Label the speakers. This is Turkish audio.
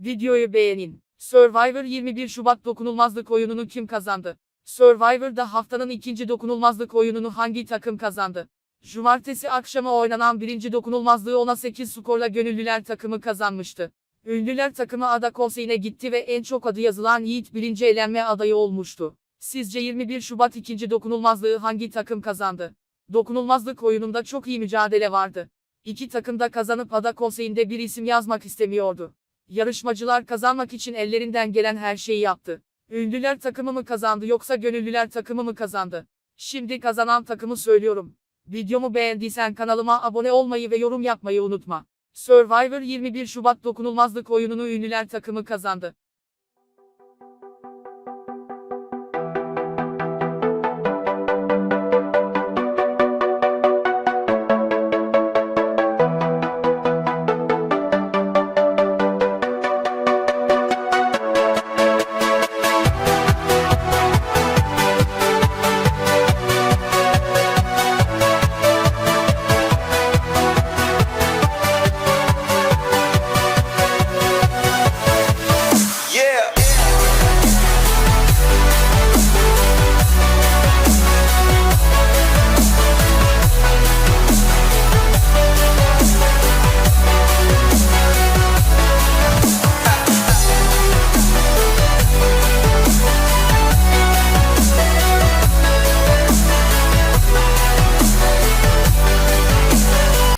Speaker 1: Videoyu beğenin. Survivor 21 Şubat dokunulmazlık oyununu kim kazandı? Survivor'da haftanın ikinci dokunulmazlık oyununu hangi takım kazandı? Cumartesi akşamı oynanan birinci dokunulmazlığı 10'a 8 skorla gönüllüler takımı kazanmıştı. Ünlüler takımı ada konseyine gitti ve en çok adı yazılan Yiğit birinci elenme adayı olmuştu. Sizce 21 Şubat ikinci dokunulmazlığı hangi takım kazandı? Dokunulmazlık oyununda çok iyi mücadele vardı. İki takım da kazanıp ada konseyinde bir isim yazmak istemiyordu. Yarışmacılar kazanmak için ellerinden gelen her şeyi yaptı. Ünlüler takımı mı kazandı yoksa gönüllüler takımı mı kazandı? Şimdi kazanan takımı söylüyorum. Videomu beğendiysen kanalıma abone olmayı ve yorum yapmayı unutma. Survivor 21 Şubat dokunulmazlık oyununu ünlüler takımı kazandı.